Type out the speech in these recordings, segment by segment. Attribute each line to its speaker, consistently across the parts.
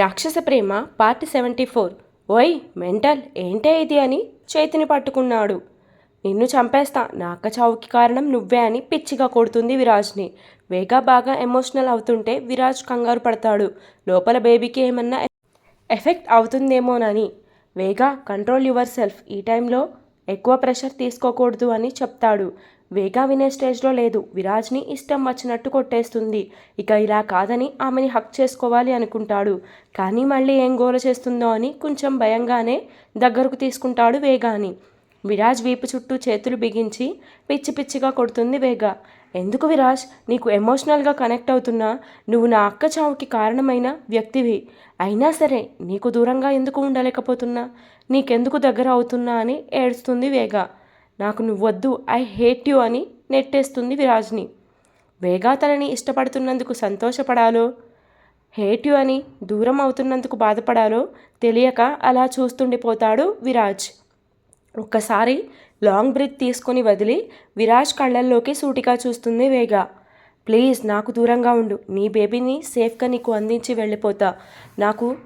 Speaker 1: రాక్షస ప్రేమ part seventy four ఓయ్ మెంటల్ ఏంటే ఇది అని చేతిని పట్టుకున్నాడు. నిన్ను చంపేస్తా నా అక్క చావుకి కారణం నువ్వే అని పిచ్చిగా కొడుతుంది విరాజ్ని. వేగా బాగా ఎమోషనల్ అవుతుంటే విరాజ్ కంగారు పడతాడు. లోపల బేబీకి ఏమన్నా ఎఫెక్ట్ అవుతుందేమోనని. వేగా కంట్రోల్ యువర్ సెల్ఫ్ ఈ టైంలో ఎక్కువ ప్రెషర్ తీసుకోకూడదు అని చెప్తాడు. వేగా వినే స్టేజ్లో లేదు. విరాజ్ని ఇష్టం వచ్చినట్టు కొట్టేస్తుంది. ఇక ఇలా కాదని ఆమెని హక్ చేసుకోవాలి అనుకుంటాడు. కానీ మళ్ళీ ఏం గోల చేస్తుందో అని కొంచెం భయంగానే దగ్గరకు తీసుకుంటాడు వేగాని. విరాజ్ వీపు చుట్టూ చేతులు బిగించి పిచ్చి పిచ్చిగా కొడుతుంది వేగ. ఎందుకు విరాజ్? నీకు ఎమోషనల్గా కనెక్ట్ అవుతున్నా. నువ్వు నా అక్క చావుకి కారణమైన వ్యక్తివి. అయినా సరే నీకు దూరంగా ఎందుకు ఉండలేకపోతున్నా? నీకెందుకు దగ్గర అవుతున్నా? అని ఏడుస్తుంది వేగా. నాకు నువ్వొద్దు ఐ హేట్ యు అని నెట్టేస్తుంది విరాజ్ని. వేగా తనని ఇష్టపడుతున్నందుకు సంతోషపడాలో? హేట్ యు అని దూరం అవుతున్నందుకు బాధపడాలో? తెలియక అలా చూస్తుండిపోతాడు విరాజ్. ఒక్కసారి లాంగ్ బ్రీత్ తీసుకొని వదిలి విరాజ్ కళ్ళల్లోకి సూటిగా చూస్తుంది వేగా. ప్లీజ్ నాకు దూరంగా ఉండు. నీ బేబీని సేఫ్గా నీకు అందించి వెళ్ళిపోతా. నాకు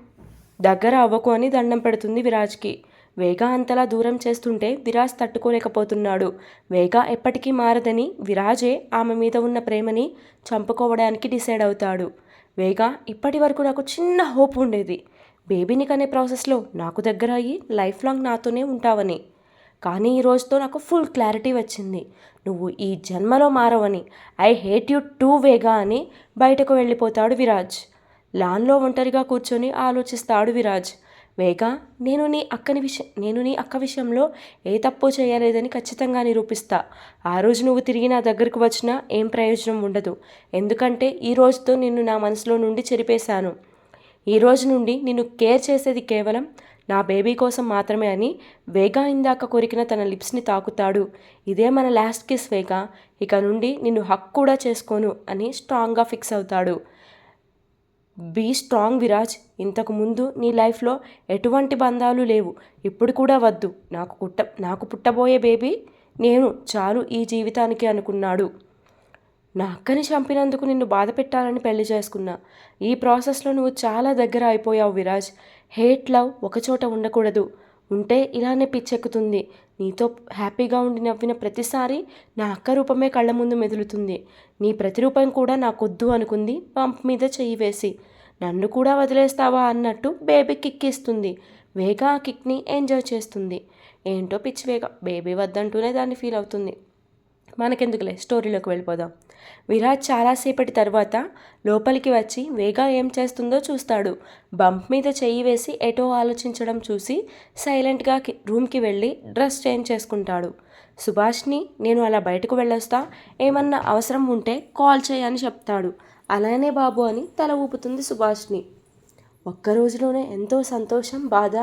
Speaker 1: దగ్గర అవ్వకు అని దండం పెడుతుంది విరాజ్కి. వేగా అంతలా దూరం చేస్తుంటే విరాజ్ తట్టుకోలేకపోతున్నాడు. వేగా ఎప్పటికీ మారదని విరాజే ఆమె మీద ఉన్న ప్రేమని చంపుకోవడానికి డిసైడ్ అవుతాడు. వేగా ఇప్పటి వరకు నాకు చిన్న హోప్ ఉండేది. బేబీని కనే ప్రాసెస్లో నాకు దగ్గర అయ్యి లైఫ్ లాంగ్ నాతోనే ఉంటావని. కానీ ఈ రోజుతో నాకు ఫుల్ క్లారిటీ వచ్చింది. నువ్వు ఈ జన్మలో మారవని. I hate you too Vega అని బయటకు వెళ్ళిపోతాడు విరాజ్. లాన్లో ఒంటరిగా కూర్చొని ఆలోచిస్తాడు విరాజ్. వేగా నేను నీ అక్కని విషయం నేను నీ అక్క విషయంలో ఏ తప్పు చేయలేదని ఖచ్చితంగా నిరూపిస్తా. ఆ రోజు నువ్వు తిరిగి నా దగ్గరకు వచ్చినా ఏం ప్రయోజనం ఉండదు. ఎందుకంటే ఈ రోజుతో నిన్ను నా మనసులో నుండి చెరిపేశాను. ఈ రోజు నుండి నిన్ను కేర్ చేసేది కేవలం నా బేబీ కోసం మాత్రమే అని వేగా ఇందాక కొరికిన తన లిప్స్ని తాకుతాడు. ఇదే మన లాస్ట్ కిస్ వేగా. ఇక నుండి నిన్ను హక్ కూడా చేసుకోను అని స్ట్రాంగ్గా ఫిక్స్ అవుతాడు. బీ స్ట్రాంగ్ విరాజ్ ఇంతకుముందు నీ లైఫ్లో ఎటువంటి బంధాలు లేవు. ఇప్పుడు కూడా వద్దు. నాకు పుట్ట నాకు పుట్టబోయే బేబీ నేను చాలు ఈ జీవితానికి అనుకున్నాడు. నా అక్కని చంపినందుకు నిన్ను బాధ పెట్టాలని పెళ్ళి చేసుకున్నా. ఈ ప్రాసెస్లో నువ్వు చాలా దగ్గర అయిపోయావు విరాజ్ హేట్ లవ్ ఒకచోట ఉండకూడదు. ఉంటే ఇలానే పిచ్చెక్కుతుంది. నీతో హ్యాపీగా ఉండి నవ్విన ప్రతిసారి నా అక్క రూపమే కళ్ళ ముందు మెదులుతుంది. నీ ప్రతిరూపం కూడా నాకొద్దు అనుకుంది పంప్ మీద చెయ్యి వేసి. నన్ను కూడా వదిలేస్తావా అన్నట్టు బేబీ కిక్ ఇస్తుంది వేగా ఆ కిక్ని ఎంజాయ్ చేస్తుంది. ఏంటో పిచ్చి వేగ. బేబీ వద్దంటూనే దాన్ని ఫీల్ అవుతుంది. మనకెందుకులే? స్టోరీలోకి వెళ్ళిపోదాం. విరాజ్ చాలాసేపటి తర్వాత లోపలికి వచ్చి వేగా ఏం చేస్తుందో చూస్తాడు. బంప్ మీద చెయ్యి వేసి ఎటో ఆలోచించడం చూసి సైలెంట్గా రూమ్కి వెళ్ళి డ్రెస్ చేంజ్ చేసుకుంటాడు. సుభాష్ని నేను అలా బయటకు వెళ్ళొస్తా. ఏమన్నా అవసరం ఉంటే కాల్ చేయని చెప్తాడు. అలానే బాబు అని తల ఊపుతుంది సుభాష్ని. ఒక్క రోజులోనే ఎంతో సంతోషం బాధ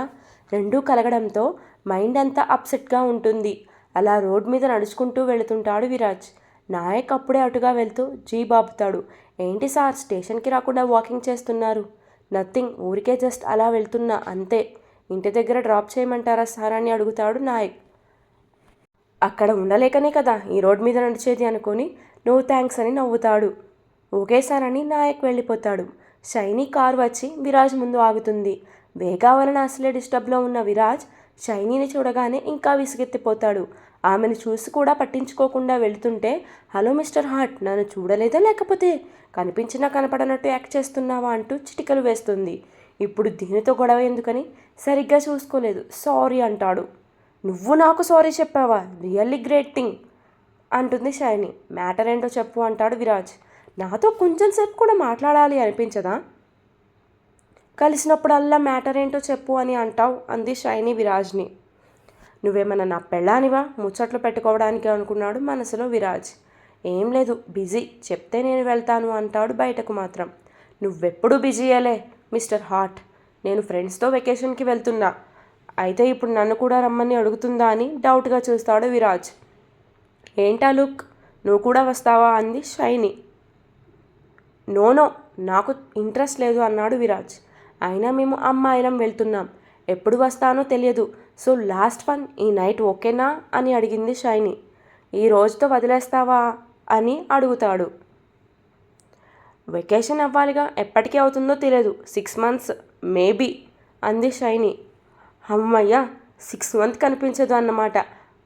Speaker 1: రెండూ కలగడంతో మైండ్ అంతా అప్సెట్గా ఉంటుంది. అలా రోడ్ మీద నడుచుకుంటూ వెళుతుంటాడు విరాజ్. నాయక్ అప్పుడే అటుగా వెళ్తూ జీ బాబుతాడు. ఏంటి సార్ స్టేషన్కి రాకుండా వాకింగ్ చేస్తున్నారు? నథింగ్ ఊరికే జస్ట్ అలా వెళ్తున్నా అంతే. ఇంటి దగ్గర డ్రాప్ చేయమంటారా సార్ అని అడుగుతాడు నాయక్. అక్కడ ఉండలేకనే కదా ఈ రోడ్ మీద నడిచేది అనుకొని నో థ్యాంక్స్ అని నవ్వుతాడు. ఓకే సార్ అని నాయక్ వెళ్ళిపోతాడు. షైనీ కార్ వచ్చి విరాజ్ ముందు ఆగుతుంది. వేగా వలన అసలే డిస్టర్బ్లో ఉన్న విరాజ్ షైనీని చూడగానే ఇంకా విసుగెత్తిపోతాడు. ఆమెను చూసి కూడా పట్టించుకోకుండా వెళ్తుంటే హలో మిస్టర్ హార్ట్ నన్ను చూడలేదా లేకపోతే? కనిపించినా కనపడనట్టు యాక్ట్ చేస్తున్నావా? అంటూ చిటికలు వేస్తుంది. ఇప్పుడు దీనితో గొడవ ఎందుకని? సరిగ్గా చూసుకోలేదు. సారీ అంటాడు. నువ్వు నాకు సారీ చెప్పావా? రియల్లీ గ్రేట్ థింగ్ అంటుంది షైని. మ్యాటర్ ఏంటో చెప్పు అంటాడు విరాజ్. నాతో కొంచెం సేపు కూడా మాట్లాడాలి అనిపించదా? కలిసినప్పుడల్లా మ్యాటర్ ఏంటో చెప్పు అని అంటావు అంది షైని విరాజ్ని. నువ్వేమన్నా నా పెళ్ళానివా? ముచ్చట్లు పెట్టుకోవడానికి అనుకున్నాడు మనసులో విరాజ్. ఏం లేదు బిజీ. చెప్తే నేను వెళ్తాను అంటాడు బయటకు మాత్రం. నువ్వెప్పుడు బిజీ అలే మిస్టర్ హాట్ నేను ఫ్రెండ్స్తో వెకేషన్కి వెళ్తున్నా. అయితే ఇప్పుడు నన్ను కూడా రమ్మని అడుగుతుందా అని డౌట్గా చూస్తాడు విరాజ్. ఏంటా లుక్? నువ్వు కూడా వస్తావా? అంది షైని. నోనో నాకు ఇంట్రెస్ట్ లేదు అన్నాడు విరాజ్. అయినా మేము అమ్మాయిలం వెళ్తున్నాం. ఎప్పుడు వస్తానో తెలియదు. సో లాస్ట్ వన్ ఈ నైట్ ఓకేనా అని అడిగింది షైని. ఈ రోజుతో వదిలేస్తావా అని అడుగుతాడు. వెకేషన్ అవ్వాలిగా ఎప్పటికీ అవుతుందో తెలియదు. సిక్స్ మంత్స్ మేబీ అంది షైని. అమ్మయ్య సిక్స్ మంత్ కనిపించదు అన్నమాట.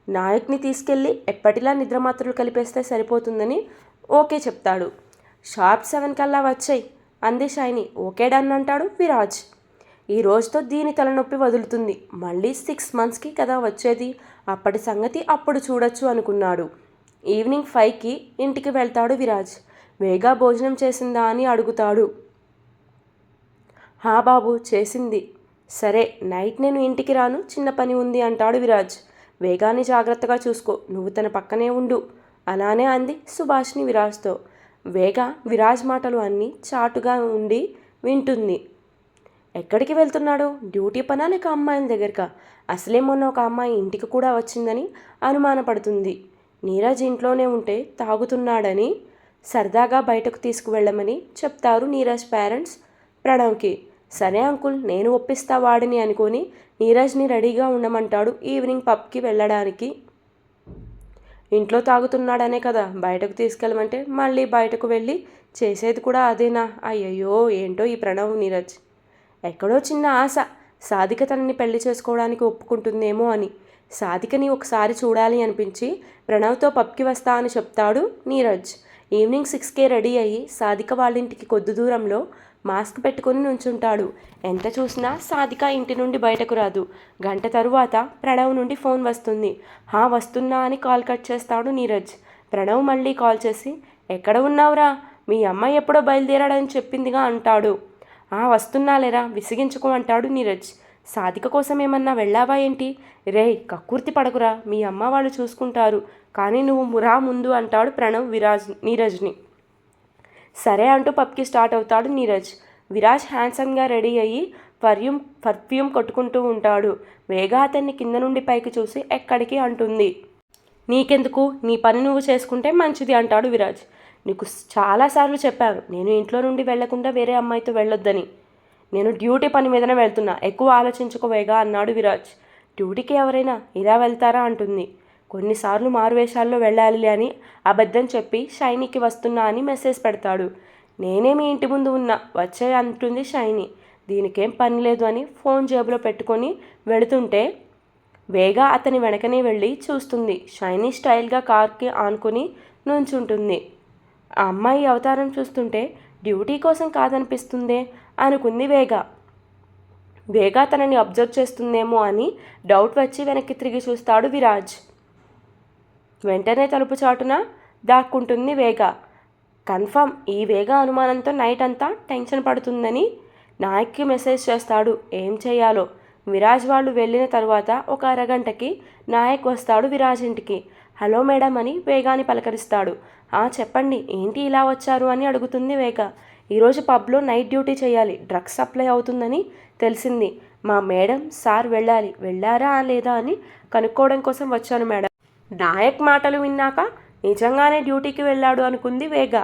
Speaker 1: నాయక్ని తీసుకెళ్ళి ఎప్పటిలా నిద్రమాత్రలు కలిపేస్తే సరిపోతుందని ఓకే చెప్తాడు. షార్ప్ సెవెన్ కల్లా వచ్చాయి. అంది షైని. ఓకే డన్ అంటాడు విరాజ్. ఈ రోజుతో దీని తలనొప్పి వదులుతుంది. మళ్ళీ సిక్స్ మంత్స్కి కదా వచ్చేది. అప్పటి సంగతి అప్పుడు చూడొచ్చు అనుకున్నాడు. ఈవినింగ్ ఫైవ్కి ఇంటికి వెళ్తాడు విరాజ్. వేగా భోజనం చేసిందా? అని అడుగుతాడు. హా బాబు చేసింది. సరే నైట్ నేను ఇంటికి రాను. చిన్న పని ఉంది అంటాడు విరాజ్. వేగాన్ని జాగ్రత్తగా చూసుకో. నువ్వు తన పక్కనే ఉండు. అలానే అంది సుభాష్ని విరాజ్తో. వేగ విరాజ్ మాటలు అన్నీ చాటుగా ఉండి వింటుంది. ఎక్కడికి వెళ్తున్నాడు? డ్యూటీ పనా లేక అమ్మాయిల దగ్గరక? అసలే మొన్న ఒక అమ్మాయి ఇంటికి కూడా వచ్చిందని అనుమానపడుతుంది. నీరజ్ ఇంట్లోనే ఉంటే తాగుతున్నాడని సరదాగా బయటకు తీసుకువెళ్ళమని చెప్తారు నీరజ్ పేరెంట్స్ ప్రణవ్కి. సరే అంకుల్ నేను ఒప్పిస్తా వాడిని అనుకొని నీరజ్ని రెడీగా ఉండమంటాడు ఈవినింగ్ పబ్కి వెళ్ళడానికి. ఇంట్లో తాగుతున్నాడనే కదా బయటకు తీసుకెళ్ళమంటే మళ్ళీ బయటకు వెళ్ళి చేసేది కూడా అదేనా? అయ్యయ్యో ఏంటో ఈ ప్రణవ్ నీరజ్. ఎక్కడో చిన్న ఆశ. సాధిక తనని పెళ్ళి చేసుకోవడానికి ఒప్పుకుంటుందేమో అని. సాధికని ఒకసారి చూడాలి అనిపించి ప్రణవ్తో పబ్కి వస్తా అని చెప్తాడు నీరజ్. ఈవినింగ్ సిక్స్కే రెడీ అయ్యి సాధిక వాళ్ళింటికి కొద్ది దూరంలో మాస్క్ పెట్టుకొని నుంచుంటాడు. ఎంత చూసినా సాధిక ఇంటి నుండి బయటకు రాదు. గంట తరువాత ప్రణవ్ నుండి ఫోన్ వస్తుంది. హా వస్తున్నా అని కాల్ కట్ చేస్తాడు నీరజ్. ప్రణవ్ మళ్ళీ కాల్ చేసి ఎక్కడ ఉన్నావురా? మీ అమ్మాయి ఎప్పుడో బయలుదేరాడని చెప్పిందిగా అంటాడు. ఆ వస్తున్నాలేరా విసిగించుకో అంటాడు నీరజ్. సాధిక కోసం ఏమన్నా వెళ్ళావా ఏంటి? రే కక్కుర్తి పడకురా మీ అమ్మ వాళ్ళు చూసుకుంటారు. కానీ నువ్వు రా ముందు అంటాడు ప్రణవ్ విరాజ్ నీరజ్ని. సరే అంటూ పబ్కి స్టార్ట్ అవుతాడు నీరజ్. విరాజ్ హ్యాండ్సమ్గా రెడీ అయ్యి పర్యూమ్ పర్ఫ్యూమ్ కొట్టుకుంటూ ఉంటాడు. వేగా అతన్ని కింద నుండి పైకి చూసి ఎక్కడికి అంటుంది. నీకెందుకు? నీ పని నువ్వు చేసుకుంటే మంచిది అంటాడు విరాజ్. నీకు చాలాసార్లు చెప్పాను నేను ఇంట్లో నుండి వెళ్ళకుండా వేరే అమ్మాయితో వెళ్ళొద్దని. నేను డ్యూటీ పని మీదనే వెళ్తున్నా. ఎక్కువ ఆలోచించుకోవేగా అన్నాడు విరాజ్. డ్యూటీకి ఎవరైనా ఇలా వెళ్తారా అంటుంది. కొన్నిసార్లు మారువేషాల్లో వెళ్ళాలి అని అబద్ధం చెప్పి షైనీకి వస్తున్నా అని మెసేజ్ పెడతాడు. నేనే మీ ఇంటి ముందు ఉన్నా వచ్చే అంటుంది షైనీ. దీనికేం పని లేదు అని ఫోన్ జేబులో పెట్టుకొని వెళుతుంటే వేగా అతని వెనకనే వెళ్ళి చూస్తుంది. షైనీ స్టైల్గా కార్కి ఆనుకొని నుంచుంటుంది. ఆ అమ్మాయి అవతారం చూస్తుంటే డ్యూటీ కోసం కాదనిపిస్తుందే? అనుకుంది వేగ. వేగ తనని అబ్జర్వ్ చేస్తుందేమో అని డౌట్ వచ్చి వెనక్కి తిరిగి చూస్తాడు విరాజ్. వెంటనే తలుపు చాటున దాక్కుంటుంది వేగ. కన్ఫర్మ్ ఈ వేగ అనుమానంతో నైట్ అంతా టెన్షన్ పడుతుందని నాయక్కి మెసేజ్ చేస్తాడు. ఏం చేయాలో? విరాజ్ వాళ్ళు వెళ్ళిన తర్వాత ఒక అరగంటకి నాయక్ వస్తాడు విరాజ్ ఇంటికి. హలో మేడం అని వేగాని పలకరిస్తాడు. ఆ చెప్పండి ఏంటి ఇలా వచ్చారు అని అడుగుతుంది వేగ ఈరోజు పబ్లో నైట్ డ్యూటీ చేయాలి డ్రగ్స్ సప్లై అవుతుందని తెలిసింది. మా మేడం సార్ వెళ్ళాలి. వెళ్ళారా లేదా? అని కనుక్కోవడం కోసం వచ్చాను మేడం. నాయక్ మాటలు విన్నాక నిజంగానే డ్యూటీకి వెళ్ళాడు అనుకుంది వేగ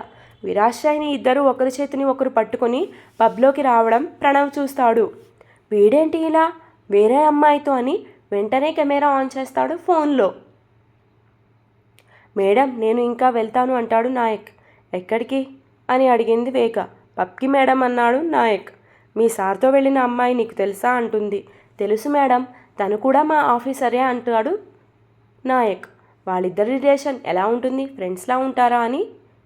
Speaker 1: విరాశాయిని ఇద్దరు ఒకరి చేతిని ఒకరు పట్టుకొని పబ్లోకి రావడం ప్రణవ్ చూస్తాడు. వీడేంటి ఇలా? వేరే అమ్మాయితో అని వెంటనే కెమెరా ఆన్ చేస్తాడు ఫోన్లో. మేడం నేను ఇంకా వెళ్తాను అంటాడు నాయక్. ఎక్కడికి? అని అడిగింది వేగ. పప్కి మేడం అన్నాడు నాయక్. మీ సార్తో వెళ్ళిన అమ్మాయి నీకు తెలుసా అంటుంది. తెలుసు మేడం తను కూడా మా ఆఫీసరే అంటాడు నాయక్. వాళ్ళిద్దరి రిలేషన్ ఎలా ఉంటుంది? ఫ్రెండ్స్లా ఉంటారా అని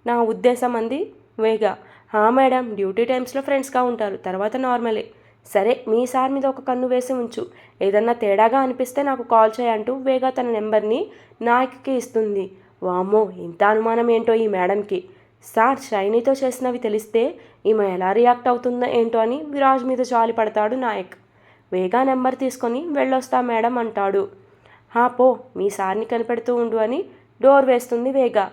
Speaker 1: నా ఉద్దేశం అంది వేగ. హా మేడం డ్యూటీ టైమ్స్లో ఫ్రెండ్స్గా ఉంటారు తర్వాత నార్మలే. సరే మీ సార్ మీద ఒక కన్ను వేసి ఉంచు. ఏదన్నా తేడాగా అనిపిస్తే నాకు కాల్ చేయంటూ వేగ తన నెంబర్ని నాయక్కి ఇస్తుంది. వామ్మో ఇంత అనుమానం ఏంటో ఈ మేడంకి. సార్ షైనీతో చేసినవి తెలిస్తే ఈమె ఎలా రియాక్ట్ అవుతుందో ఏంటో అని విరాజ్ మీద జాలి పడతాడు నాయక్. వేగా నెంబర్ తీసుకొని వెళ్ళొస్తా మేడం అంటాడు. హా పో మీ సార్ని కనిపెడుతూ ఉండు అని డోర్ వేస్తుంది వేగా.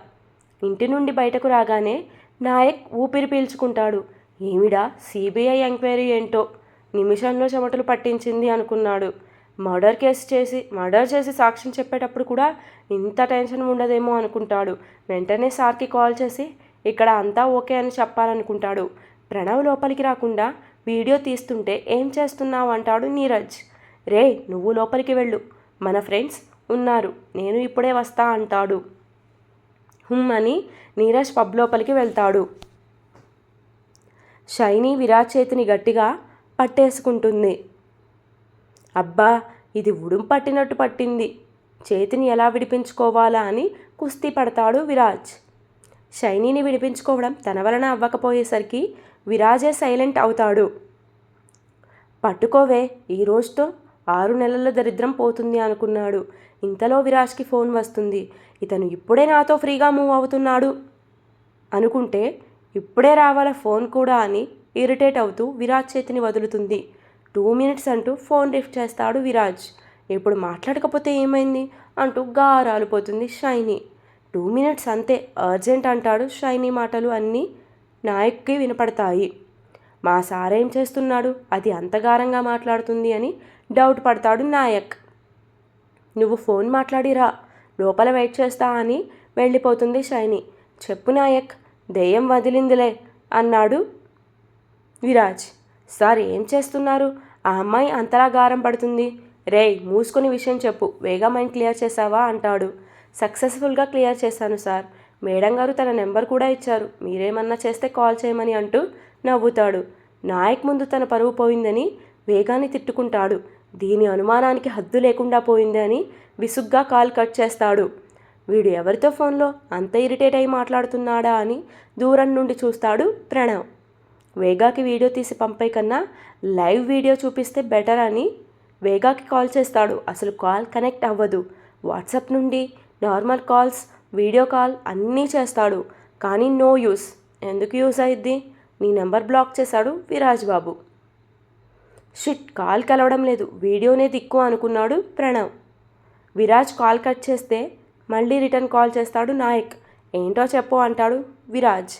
Speaker 1: ఇంటి నుండి బయటకు రాగానే నాయక్ ఊపిరి పీల్చుకుంటాడు. ఏమిడా సిబిఐ ఎంక్వైరీ ఏంటో? నిమిషంలో చెమటలు పట్టించింది అనుకున్నాడు. మర్డర్ కేసు చేసి మర్డర్ చేసి సాక్ష్యం చెప్పేటప్పుడు కూడా ఇంత టెన్షన్ ఉండదేమో అనుకుంటాడు. వెంటనే సార్కి కాల్ చేసి ఇక్కడ అంతా ఓకే అని చెప్పాలనుకుంటాడు. ప్రణవ్ లోపలికి రాకుండా వీడియో తీస్తుంటే ఏం చేస్తున్నావు అంటాడు నీరజ్. రే నువ్వు లోపలికి వెళ్ళు. మన ఫ్రెండ్స్ ఉన్నారు. నేను ఇప్పుడే వస్తా అంటాడు. హుమ్ అని నీరజ్ పబ్ లోపలికి వెళ్తాడు. షైనీ విరాజ్ చేతిని గట్టిగా పట్టేసుకుంటుంది. అబ్బా ఇది ఉడుం పట్టినట్టు పట్టింది. చేతిని ఎలా విడిపించుకోవాలా అని కుస్తీ పడతాడు విరాజ్. షైనీని విడిపించుకోవడం తన వలన అవ్వకపోయేసరికి విరాజే సైలెంట్ అవుతాడు. పట్టుకోవే ఈ రోజుతో ఆరు నెలల దరిద్రం పోతుంది అనుకున్నాడు. ఇంతలో విరాజ్కి ఫోన్ వస్తుంది. ఇతను ఇప్పుడే నాతో ఫ్రీగా మూవ్ అవుతున్నాడు అనుకుంటే ఇప్పుడే రావాల ఫోన్ కూడా అని ఇరిటేట్ అవుతూ విరాజ్ చేతిని వదులుతుంది. టూ మినిట్స్ అంటూ ఫోన్ లిఫ్ట్ చేస్తాడు విరాజ్. ఇప్పుడు మాట్లాడకపోతే ఏమైంది? అంటూ గారాలిపోతుంది షైని. టూ మినిట్స్ అంతే అర్జెంట్ అంటాడు షైనీ మాటలు అన్నీ నాయక్కి వినపడతాయి. మా సార్ ఏం చేస్తున్నాడు? అది అంతగారంగా మాట్లాడుతుంది అని డౌట్ పడతాడు నాయక్. నువ్వు ఫోన్ మాట్లాడిరా లోపల వెయిట్ చేస్తా అని వెళ్ళిపోతుంది షైని. చెప్పు నాయక్ దెయ్యం వదిలిందిలే అన్నాడు విరాజ్. సార్ ఏం చేస్తున్నారు? ఆ అమ్మాయి అంతలా గారం పడుతుంది. రేయ్ మూసుకొని విషయం చెప్పు. వేగా మైండ్ క్లియర్ చేసావా అంటాడు. సక్సెస్ఫుల్గా క్లియర్ చేశాను సార్. మేడం గారు తన నెంబర్ కూడా ఇచ్చారు. మీరేమన్నా చేస్తే కాల్ చేయమని అంటూ నవ్వుతాడు. నాయక్ ముందు తన పరువు పోయిందని వేగాన్ని తిట్టుకుంటాడు. దీని అనుమానానికి హద్దు లేకుండా పోయింది అని విసుగ్గా కాల్ కట్ చేస్తాడు. వీడు ఎవరితో ఫోన్లో అంత ఇరిటేట్ అయి మాట్లాడుతున్నాడా అని దూరం నుండి చూస్తాడు ప్రణవ్. వేగాకి వీడియో తీసి పంపే కన్నా లైవ్ వీడియో చూపిస్తే బెటర్ అని వేగాకి కాల్ చేస్తాడు. అసలు కాల్ కనెక్ట్ అవ్వదు. వాట్సాప్ నుండి నార్మల్ కాల్స్ వీడియో కాల్ అన్నీ చేస్తాడు. కానీ నో యూస్. ఎందుకు యూస్ అయ్యిద్ది నీ నెంబర్ బ్లాక్ చేశాడు విరాజ్ బాబు. షిట్ కాల్ కలవడం లేదు. వీడియోనే దిక్కు అనుకున్నాడు ప్రణవ్. విరాజ్ కాల్ కట్ చేస్తే మళ్ళీ రిటర్న్ కాల్ చేస్తాడు నాయక్. ఏంటో చెప్పు అంటాడు విరాజ్.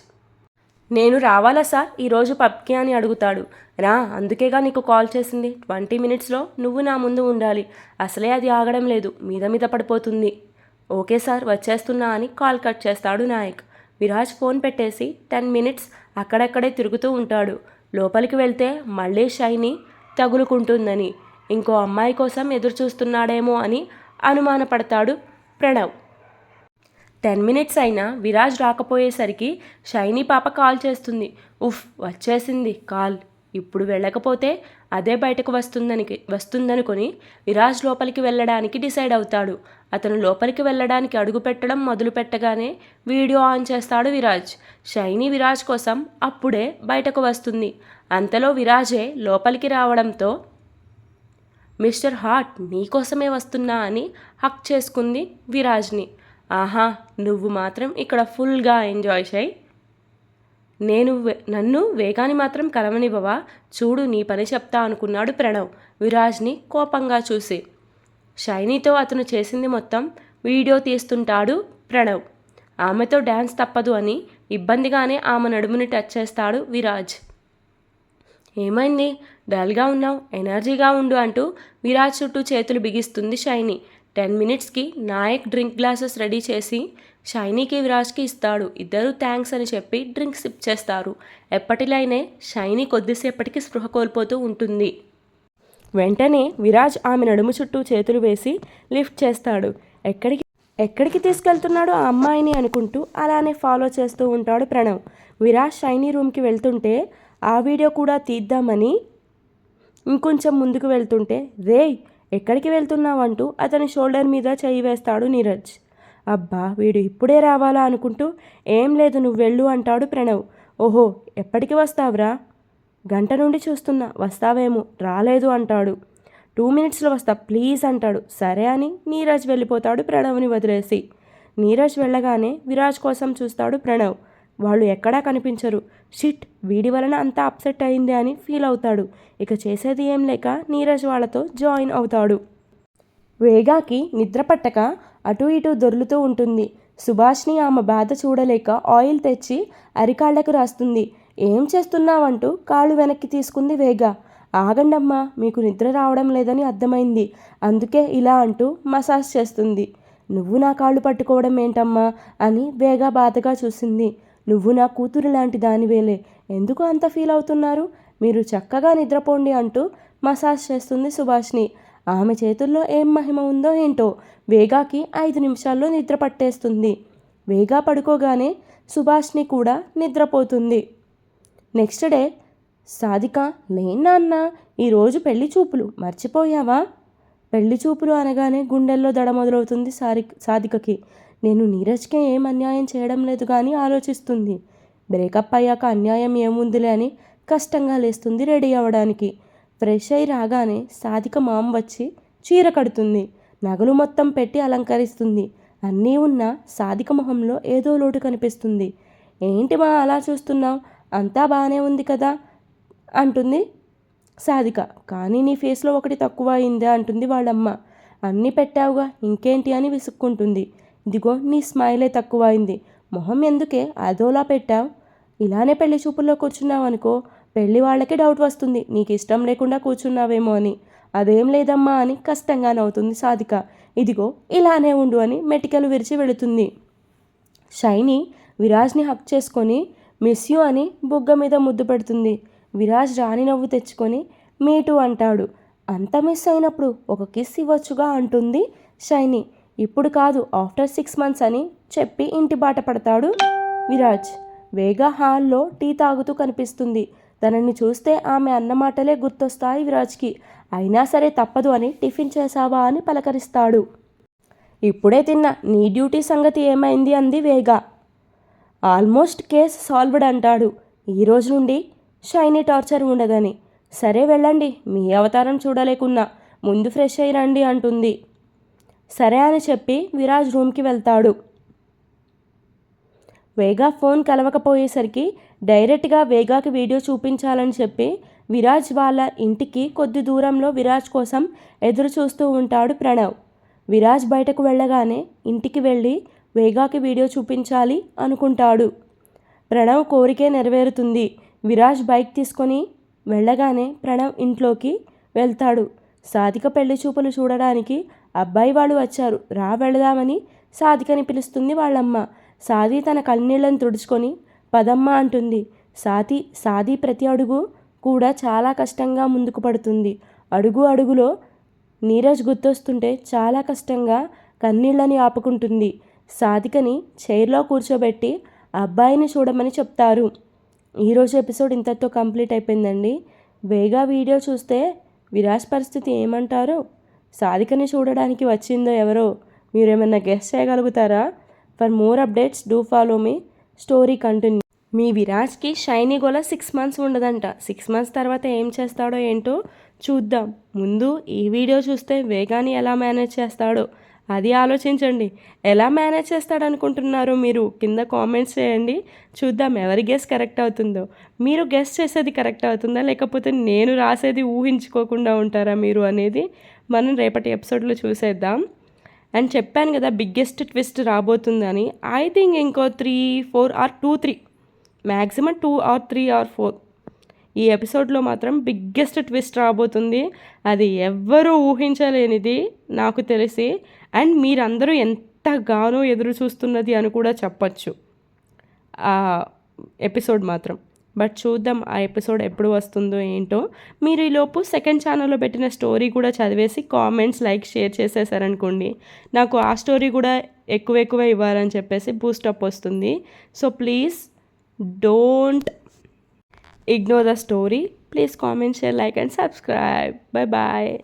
Speaker 1: నేను రావాలా సార్? ఈరోజు పబ్కి అని అడుగుతాడు. రా అందుకేగా నీకు కాల్ చేసింది. ట్వంటీ మినిట్స్లో నువ్వు నా ముందు ఉండాలి. అసలే అది ఆగడం లేదు. మీద మీద పడిపోతుంది. ఓకే సార్ వచ్చేస్తున్నా అని కాల్ కట్ చేస్తాడు నాయక్. విరాజ్ ఫోన్ పెట్టేసి టెన్ మినిట్స్ అక్కడక్కడే తిరుగుతూ ఉంటాడు. లోపలికి వెళ్తే మళ్ళీ షైని తగులుకుంటుందని ఇంకో అమ్మాయి కోసం ఎదురు చూస్తున్నాడేమో అని అనుమానపడతాడు ప్రణవ్. టెన్ మినిట్స్ అయినా విరాజ్ రాకపోయేసరికి షైనీ పాప కాల్ చేస్తుంది. ఉఫ్ వచ్చేసింది కాల్. ఇప్పుడు వెళ్ళకపోతే అదే బయటకు వస్తుందని వస్తుందనుకొని విరాజ్ లోపలికి వెళ్ళడానికి డిసైడ్ అవుతాడు. అతను లోపలికి వెళ్ళడానికి అడుగు పెట్టడం మొదలు పెట్టగానే వీడియో ఆన్ చేస్తాడు విరాజ్. షైనీ విరాజ్ కోసం అప్పుడే బయటకు వస్తుంది. అంతలో విరాజే లోపలికి రావడంతో మిస్టర్ హార్ట్ నీకోసమే వస్తున్నా అని హక్ చేసుకుంది విరాజ్ని. ఆహా నువ్వు మాత్రం ఇక్కడ ఫుల్గా ఎంజాయ్ చేయి. నేను నన్ను వేగాన్ని మాత్రం కలవనివ్వవా? చూడు నీ పని చెప్తా అనుకున్నాడు ప్రణవ్. విరాజ్ని కోపంగా చూసి. షైనీతో అతను చేసింది మొత్తం వీడియో తీస్తుంటాడు ప్రణవ్. ఆమెతో డ్యాన్స్ తప్పదు అని ఇబ్బందిగానే ఆమె నడుముని టచ్ చేస్తాడు విరాజ్. ఏమైంది? డల్గా ఉన్నావు ఎనర్జీగా ఉండు అంటూ విరాజ్ చుట్టూ చేతులు బిగిస్తుంది షైనీ. టెన్ మినిట్స్కి నాయక్ డ్రింక్ గ్లాసెస్ రెడీ చేసి షైనీకి విరాజ్కి ఇస్తాడు. ఇద్దరు థ్యాంక్స్ అని చెప్పి డ్రింక్ సిప్ చేస్తారు. ఎప్పటిలైనే షైనీ కొద్దిసేపటికి స్పృహ కోల్పోతూ ఉంటుంది. వెంటనే విరాజ్ ఆమె నడుము చుట్టూ చేతులు వేసి లిఫ్ట్ చేస్తాడు. ఎక్కడికి ఎక్కడికి తీసుకెళ్తున్నాడు ఆ అమ్మాయిని అనుకుంటూ అలానే ఫాలో చేస్తూ ఉంటాడు ప్రణవ్. విరాజ్ షైనీ రూమ్కి వెళ్తుంటే ఆ వీడియో కూడా తీద్దామని ఇంకొంచెం ముందుకు వెళ్తుంటే రేయ్ ఎక్కడికి వెళ్తున్నావంటూ అతని షోల్డర్ మీద చేయి వేస్తాడు నీరజ్. అబ్బా వీడు ఇప్పుడే రావాలా అనుకుంటూ ఏం లేదు నువ్వు వెళ్ళు అంటాడు ప్రణవ్. ఓహో ఎప్పటికి వస్తావురా? గంట నుండి చూస్తున్నా వస్తావేమో రాలేదు అంటాడు. టూ మినిట్స్లో వస్తా ప్లీజ్ అంటాడు. సరే అని నీరజ్ వెళ్ళిపోతాడు ప్రణవ్ని వదిలేసి. నీరజ్ వెళ్ళగానే విరాజ్ కోసం చూస్తాడు ప్రణవ్. వాళ్ళు ఎక్కడా కనిపించరు. షిట్ వీడి వలన అంతా అప్సెట్ అయింది అని ఫీల్ అవుతాడు. ఇక చేసేది ఏం లేక నీరజ్ వాళ్ళతో జాయిన్ అవుతాడు. వేగాకి నిద్ర పట్టక అటు ఇటు దొర్లుతూ ఉంటుంది. సుభాష్ని ఆమె బాధ చూడలేక ఆయిల్ తెచ్చి అరికాళ్ళకు రాస్తుంది. ఏం చేస్తున్నావంటూ కాళ్ళు వెనక్కి తీసుకుంది వేగా. ఆగండమ్మా మీకు నిద్ర రావడం లేదని అర్థమైంది. అందుకే ఇలా అంటూ మసాజ్ చేస్తుంది. నువ్వు నా కాళ్ళు పట్టుకోవడం ఏంటమ్మా? అని వేగా బాధగా చూసింది. నువ్వు నా కూతురు లాంటి దానివేలే ఎందుకు అంత ఫీల్ అవుతున్నారు? మీరు చక్కగా నిద్రపోండి అంటూ మసాజ్ చేస్తుంది సుభాష్ని ఆమె చేతుల్లో ఏం మహిమ ఉందో ఏంటో వేగాకి ఐదు నిమిషాల్లో నిద్ర పట్టేస్తుంది. వేగా పడుకోగానే సుభాష్ని కూడా నిద్రపోతుంది. నెక్స్ట్ డే సాధిక లేనాన్న ఈరోజు పెళ్ళి చూపులు మర్చిపోయావా? పెళ్ళి చూపులు అనగానే గుండెల్లో దడ మొదలవుతుంది సారి సాధికకి. నేను నీరజ్కే ఏం అన్యాయం చేయడం లేదు కానీ ఆలోచిస్తుంది. బ్రేకప్ అయ్యాక అన్యాయం ఏముందిలే అని కష్టంగా లేస్తుంది రెడీ అవ్వడానికి. ఫ్రెష్ అయి రాగానే సాధిక మామ వచ్చి చీర కడుతుంది. నగలు మొత్తం పెట్టి అలంకరిస్తుంది. అన్నీ ఉన్న సాధిక మొహంలో ఏదో లోటు కనిపిస్తుంది. ఏంటి మా అలా చూస్తున్నావు? అంతా బాగానే ఉంది కదా? అంటుంది సాధిక. కానీ నీ ఫేస్లో ఒకటి తక్కువ అయిందా అంటుంది వాళ్ళమ్మ. అన్నీ పెట్టావుగా ఇంకేంటి అని విసుక్కుంటుంది. ఇదిగో నీ స్మైలే తక్కువైంది. మొహం ఎందుకే అదోలా పెట్టావు? ఇలానే పెళ్ళి చూపుల్లో కూర్చున్నావు అనుకో పెళ్ళి వాళ్ళకి డౌట్ వస్తుంది. నీకు ఇష్టం లేకుండా కూర్చున్నావేమో అని. అదేం లేదమ్మా అని కష్టంగా నవ్వుతుంది సాధిక. ఇదిగో ఇలానే ఉండు అని మెటికలు విరిచి వెళుతుంది. షైని విరాజ్ని హక్ చేసుకొని మిస్ యూ అని బుగ్గ మీద ముద్దు పెడుతుంది. విరాజ్ రాణి నవ్వు తెచ్చుకొని మీటు అంటాడు. అంత మిస్ అయినప్పుడు ఒక కిస్ ఇవ్వచ్చుగా అంటుంది షైని. ఇప్పుడు కాదు ఆఫ్టర్ సిక్స్ మంత్స్ అని చెప్పి ఇంటి బాట పడతాడు విరాజ్. వేగా హాల్లో టీ తాగుతూ కనిపిస్తుంది. తనని చూస్తే ఆమె అన్నమాటలే గుర్తొస్తాయి విరాజ్కి. అయినా సరే తప్పదు అని టిఫిన్ చేశావా అని పలకరిస్తాడు. ఇప్పుడే తిన్న నీ డ్యూటీ సంగతి ఏమైంది? అంది వేగా. ఆల్మోస్ట్ కేస్ సాల్వ్డ్ అంటాడు. ఈ రోజు నుండి షైనీ టార్చర్ ఉండదని. సరే వెళ్ళండి మీ అవతారం చూడలేకున్నా. ముందు ఫ్రెష్ అయ్యి రండి అంటుంది. సరే అని చెప్పి విరాజ్ రూమ్కి వెళ్తాడు. వేగా ఫోన్ కలవకపోయేసరికి డైరెక్ట్గా వేగాకి వీడియో చూపించాలని చెప్పి విరాజ్ వాళ్ళ ఇంటికి కొద్ది దూరంలో విరాజ్ కోసం ఎదురు చూస్తూ ఉంటాడు ప్రణవ్. విరాజ్ బయటకు వెళ్ళగానే ఇంటికి వెళ్ళి వేగాకి వీడియో చూపించాలి అనుకుంటాడు. ప్రణవ్ కోరికే నెరవేరుతుంది. విరాజ్ బైక్ తీసుకొని వెళ్ళగానే ప్రణవ్ ఇంట్లోకి వెళ్తాడు. సాధిక పెళ్ళి చూపులు చూడడానికి అబ్బాయి వాళ్ళు వచ్చారు. రా వెళదామని సాధికని పిలుస్తుంది వాళ్ళమ్మ. సాది తన కన్నీళ్ళను తుడుచుకొని పదమ్మ అంటుంది. సాతి సాది ప్రతి అడుగు కూడా చాలా కష్టంగా ముందుకు పడుతుంది. అడుగు అడుగులో నీరజ్ గుర్తొస్తుంటే చాలా కష్టంగా కన్నీళ్ళని ఆపుకుంటుంది. సాధికని చైర్లో కూర్చోబెట్టి అబ్బాయిని చూడమని చెప్తారు. ఈరోజు ఎపిసోడ్ ఇంతతో కంప్లీట్ అయిపోయిందండి. వేగా వీడియో చూస్తే విరాజ్ పరిస్థితి ఏమంటారో? సాధికని చూడడానికి వచ్చిందో ఎవరో? మీరేమన్నా గెస్ట్ చేయగలుగుతారా? For more updates do follow me story continue మీ విరాజ్కి షైనీ గోల సిక్స్ మంత్స్ ఉండదంట. సిక్స్ మంత్స్ తర్వాత ఏం చేస్తాడో ఏంటో చూద్దాం. ముందు ఈ వీడియో చూస్తే వేగాన్ని ఎలా మేనేజ్ చేస్తాడో. అది ఆలోచించండి. ఎలా మేనేజ్ చేస్తాడనుకుంటున్నారు మీరు కింద కామెంట్స్ చేయండి. చూద్దాం ఎవరి గెస్ కరెక్ట్ అవుతుందో. మీరు గెస్ చేసేది కరెక్ట్ అవుతుందా? లేకపోతే నేను రాసేది ఊహించుకోకుండా ఉంటారా మీరు అనేది మనం రేపటి ఎపిసోడ్లో చూసేద్దాం. అండ్ చెప్పాను కదా బిగ్గెస్ట్ ట్విస్ట్ రాబోతుందని. ఐ థింక్ ఇంకో three four or two three. Maximum two or three or four. ఈ ఎపిసోడ్లో మాత్రం బిగ్గెస్ట్ ట్విస్ట్ రాబోతుంది. అది ఎవ్వరూ ఊహించలేనిది నాకు తెలిసి. అండ్ మీరందరూ ఎంతగానో ఎదురు చూస్తున్నది అని కూడా చెప్పచ్చు. ఆ ఎపిసోడ్ మాత్రం. బట్ చూద్దాం ఆ ఎపిసోడ్ ఎప్పుడు వస్తుందో ఏంటో. మీరు ఈలోపు సెకండ్ ఛానల్లో పెట్టిన స్టోరీ కూడా చదివేసి కామెంట్స్ లైక్ షేర్ చేసేసారనుకోండి. నాకు ఆ స్టోరీ కూడా ఎక్కువ ఎక్కువ ఇవ్వాలని చెప్పేసి బూస్టప్ వస్తుంది. So please don't ignore the story. Please comment share like and subscribe. Bye bye.